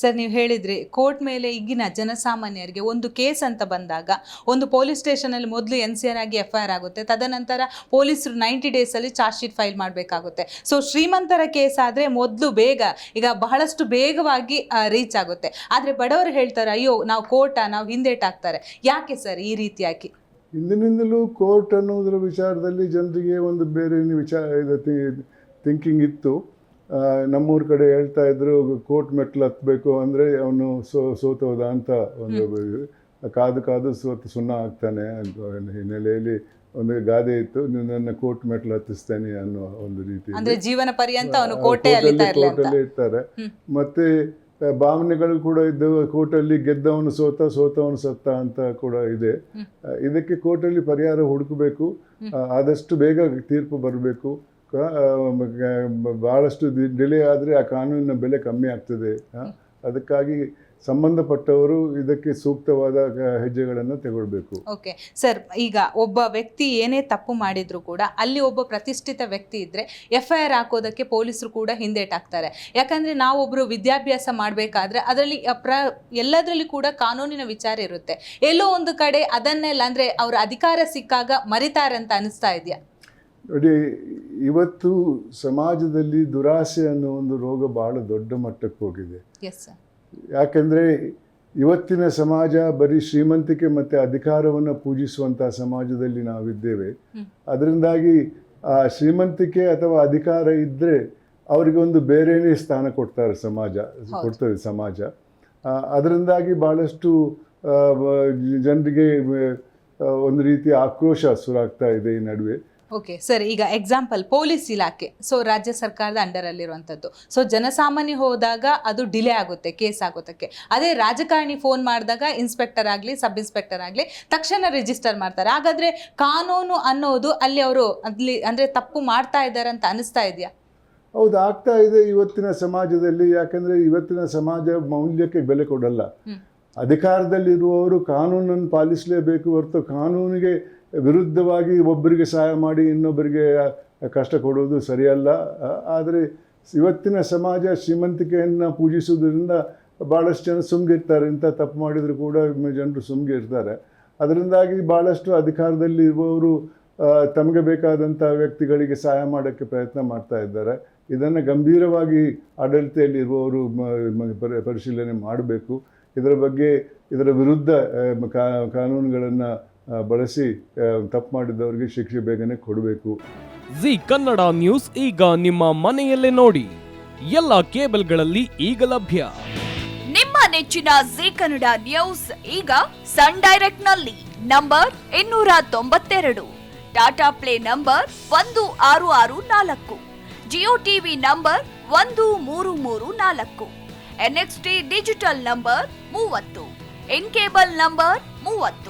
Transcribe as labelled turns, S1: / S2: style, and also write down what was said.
S1: Sir, ನೀವು ಹೇಳಿದ್ರಿ, court ಮೇಲೆ ಈಗಿನ ಜನಸಾಮಾನ್ಯರಿಗೆ ಒಂದು ಕೇಸ್ ಅಂತ ಬಂದಾಗ, ಒಂದು ಪೊಲೀಸ್ ಸ್ಟೇಷನಲ್ಲಿ ಮೊದಲು ಎನ್ ಸಿ ಆರ್ ಆಗಿ ಎಫ್ ಐ ಆರ್ ಆಗುತ್ತೆ, ತದನಂತರ ಪೊಲೀಸರು ನೈಂಟಿ ಡೇಸಲ್ಲಿ ಚಾರ್ಜ್ ಶೀಟ್ ಫೈಲ್ ಮಾಡಬೇಕಾಗುತ್ತೆ. ಸೊ, ಶ್ರೀಮಂತರ ಕೇಸ್ ಆದರೆ ಮೊದಲು ಬೇಗ, ಈಗ ಬಹಳಷ್ಟು ಬೇಗವಾಗಿ ರೀಚ್ ಆಗುತ್ತೆ. ಆದರೆ ಬಡವರು ಹೇಳ್ತಾರೆ, ಅಯ್ಯೋ, ನಾವು ಕೋರ್ಟ, ನಾವು ಹಿಂದೇಟಾಗ್ತಾರೆ ಯಾಕೆ ಸರ್ ಈ ರೀತಿಯಾಗಿ
S2: ಹಿಂದಿನಿಂದಲೂ ಕೋರ್ಟ್ ಅನ್ನೋದ್ರ ವಿಚಾರದಲ್ಲಿ ಜನರಿಗೆ ಒಂದು ಬೇರೆ ವಿಚಾರ, ಇದು ಥಿಂಕಿಂಗ್ ಇತ್ತು. ನಮ್ಮೂರ ಕಡೆ ಹೇಳ್ತಾ ಇದ್ರು ಕೋರ್ಟ್ ಮೆಟ್ಲು ಹತ್ತಬೇಕು ಅಂದರೆ ಅವನು ಸೋ ಸೋತೋದ ಅಂತ ಒಂದು. ಕಾದು ಕಾದು ಸೋತು ಸುಣ್ಣ ಆಗ್ತಾನೆ ಅಂತ ಹಿನ್ನೆಲೆಯಲ್ಲಿ ಒಂದು ಗಾದೆ ಇತ್ತು ನನ್ನ ಕೋರ್ಟ್ ಮೆಟ್ಲು ಹತ್ತಿಸ್ತೇನೆ ಅನ್ನೋ ಒಂದು ರೀತಿ
S1: ಅಂದ್ರೆ ಜೀವನ ಪರ್ಯಂತ ಅವನು ಕೋಟೆಯಲ್ಲಿ
S2: ಕೋರ್ಟಲ್ಲಿ ಇರ್ತಾರೆ. ಮತ್ತೆ ಭಾವನೆಗಳು ಕೂಡ ಇದ್ದವು ಕೋರ್ಟಲ್ಲಿ ಗೆದ್ದವನು ಸೋತ ಸೋತವನು ಸತ್ತ ಅಂತ ಕೂಡ ಇದೆ. ಇದಕ್ಕೆ ಕೋರ್ಟಲ್ಲಿ ಪರಿಹಾರ ಹುಡುಕಬೇಕು. ಆದಷ್ಟು ಬೇಗ ತೀರ್ಪು ಬರಬೇಕು. ಬಹಳಷ್ಟು ಡಿಲೇ ಆದರೆ ಆ ಕಾನೂನಿನ ಬೆಲೆ ಕಮ್ಮಿ ಆಗ್ತದೆ ಅದಕ್ಕಾಗಿ ಸಂಬಂಧಪಟ್ಟವರು ಇದಕ್ಕೆ ಸೂಕ್ತವಾದ ಹೆಜ್ಜೆಗಳನ್ನು ತಗೊಳ್ಬೇಕು.
S1: ಓಕೆ. ಸರ್, ಈಗ ಒಬ್ಬ ವ್ಯಕ್ತಿ ಏನೇ ತಪ್ಪು ಮಾಡಿದ್ರು ಕೂಡ ಅಲ್ಲಿ ಒಬ್ಬ ಪ್ರತಿಷ್ಠಿತ ವ್ಯಕ್ತಿ ಇದ್ರೆ ಎಫ್ ಐ ಆರ್ ಹಾಕೋದಕ್ಕೆ ಪೊಲೀಸರು ಕೂಡ ಹಿಂದೇಟಾಕ್ತಾರೆ ಯಾಕಂದ್ರೆ ನಾವೊಬ್ರು ವಿದ್ಯಾಭ್ಯಾಸ ಮಾಡಬೇಕಾದ್ರೆ ಅದರಲ್ಲಿ ಪ್ರ, ಎಲ್ಲದರಲ್ಲಿ ಕೂಡ ಕಾನೂನಿನ ವಿಚಾರ ಇರುತ್ತೆ. ಎಲ್ಲೋ ಒಂದು ಕಡೆ ಅದನ್ನೆಲ್ಲ ಅಂದ್ರೆ ಅವ್ರ ಅಧಿಕಾರ ಸಿಕ್ಕಾಗ ಮರಿತಾರೆ ಅಂತ ಅನಿಸ್ತಾ ಇದೆಯಾ?
S2: ನೋಡಿ ಇವತ್ತು ಸಮಾಜದಲ್ಲಿ ದುರಾಸೆ ಅನ್ನೋ ಒಂದು ರೋಗ ಬಹಳ ದೊಡ್ಡ ಮಟ್ಟಕ್ಕೆ ಹೋಗಿದೆ. ಯಾಕಂದ್ರೆ ಇವತ್ತಿನ ಸಮಾಜ ಬರೀ ಶ್ರೀಮಂತಿಕೆ ಮತ್ತೆ ಅಧಿಕಾರವನ್ನು ಪೂಜಿಸುವಂತಹ ಸಮಾಜದಲ್ಲಿ ನಾವಿದ್ದೇವೆ. ಅದರಿಂದಾಗಿ ಆ ಶ್ರೀಮಂತಿಕೆ ಅಥವಾ ಅಧಿಕಾರ ಇದ್ದರೆ ಅವರಿಗೆ ಒಂದು ಬೇರೆಯೇ ಸ್ಥಾನ ಕೊಡ್ತಾರೆ ಸಮಾಜ ಕೊಡ್ತದೆ ಸಮಾಜ. ಅದರಿಂದಾಗಿ ಭಾಳಷ್ಟು ಜನರಿಗೆ ಒಂದು ರೀತಿಯ ಆಕ್ರೋಶ ಸುರಾಗ್ತಾ ಇದೆ ಈ ನಡುವೆ.
S1: ಓಕೆ ಸರ್ ಈಗ ಎಕ್ಸಾಂಪಲ್ ಪೊಲೀಸ್ ಇಲಾಖೆ. ಸೊ ರಾಜ್ಯ ಸರ್ಕಾರದ ಅಂಡರಲ್ಲಿರುವಂಥದ್ದು. ಸೊ ಜನಸಾಮಾನ್ಯ ಹೋದಾಗ ಅದು ಡಿಲೇ ಆಗುತ್ತೆ ಕೇಸ್ ಆಗೋದಕ್ಕೆ ಅದೇ ರಾಜಕಾರಣಿ ಫೋನ್ ಮಾಡಿದಾಗ ಇನ್ಸ್ಪೆಕ್ಟರ್ ಆಗಲಿ ಸಬ್ ಇನ್ಸ್ಪೆಕ್ಟರ್ ಆಗಲಿ ತಕ್ಷಣ ರಿಜಿಸ್ಟರ್ ಮಾಡ್ತಾರೆ. ಹಾಗಾದ್ರೆ ಕಾನೂನು ಅನ್ನೋದು ಅಲ್ಲಿ ಅವರು ಅಲ್ಲಿ ಅಂದರೆ ತಪ್ಪು ಮಾಡ್ತಾ ಇದ್ದಾರೆ ಅಂತ ಅನಿಸ್ತಾ ಇದೆಯಾ?
S2: ಹೌದು ಆಗ್ತಾ ಇದೆ ಇವತ್ತಿನ ಸಮಾಜದಲ್ಲಿ. ಯಾಕಂದರೆ ಇವತ್ತಿನ ಸಮಾಜ ಮೌಲ್ಯಕ್ಕೆ ಬೆಲೆ ಕೊಡಲ್ಲ. ಅಧಿಕಾರದಲ್ಲಿರುವವರು ಕಾನೂನನ್ನು ಪಾಲಿಸಲೇಬೇಕು ಹೊರತು ಕಾನೂನಿಗೆ ವಿರುದ್ಧವಾಗಿ ಒಬ್ಬರಿಗೆ ಸಹಾಯ ಮಾಡಿ ಇನ್ನೊಬ್ಬರಿಗೆ ಕಷ್ಟ ಕೊಡುವುದು ಸರಿಯಲ್ಲ. ಆದರೆ ಇವತ್ತಿನ ಸಮಾಜ ಶ್ರೀಮಂತಿಕೆಯನ್ನು ಪೂಜಿಸುವುದರಿಂದ ಭಾಳಷ್ಟು ಜನ ಸುಮ್ಗಿರ್ತಾರೆ. ಇಂಥ ತಪ್ಪು ಮಾಡಿದರೂ ಕೂಡ ಜನರು ಸುಮ್ಗಿರ್ತಾರೆ. ಅದರಿಂದಾಗಿ ಭಾಳಷ್ಟು ಅಧಿಕಾರದಲ್ಲಿ ಇರುವವರು ತಮಗೆ ಬೇಕಾದಂಥ ವ್ಯಕ್ತಿಗಳಿಗೆ ಸಹಾಯ ಮಾಡೋಕ್ಕೆ ಪ್ರಯತ್ನ ಮಾಡ್ತಾ ಇದ್ದಾರೆ. ಇದನ್ನು ಗಂಭೀರವಾಗಿ ಮ- ಪರಿ- ಪರಿಶೀಲನೆ ಮಾಡಬೇಕು. ಇದರ ಬಗ್ಗೆ ಇದರ ವಿರುದ್ಧ ಕಾನೂನುಗಳನ್ನು ಬಳಸಿ ತಪ್ಪು ಮಾಡಿದವರಿಗೆ ಶಿಕ್ಷೆ ಬೇಗನೆ ಕೊಡಬೇಕು.
S3: ಜಿ ಕನ್ನಡ ನ್ಯೂಸ್ ಈಗ ನಿಮ್ಮ ಮನೆಯಲ್ಲೇ ನೋಡಿ. ಎಲ್ಲ ಕೇಬಲ್ಗಳಲ್ಲಿ ಈಗ ಲಭ್ಯ.
S4: ನಿಮ್ಮ ನೆಚ್ಚಿನ ಜಿ ಕನ್ನಡ ನ್ಯೂಸ್ ಈಗ ಸನ್ ಡೈರೆಕ್ಟ್ನಲ್ಲಿ ನಂಬರ್ ಇನ್ನೂರ ತೊಂಬತ್ತೆರಡು. ಟಾಟಾ ಪ್ಲೇ ನಂಬರ್ ಒಂದು ಆರು ಆರು ನಾಲ್ಕು. ಜಿಯೋ ಟಿವಿ ನಂಬರ್ ಒಂದು ಮೂರು ಮೂರು ನಾಲ್ಕು. ಎನ್ಎಕ್ಸ್ಟಿ ಡಿಜಿಟಲ್ ನಂಬರ್ ಮೂವತ್ತು. ಇನ್ ಕೇಬಲ್ ನಂಬರ್ ಮೂವತ್ತು.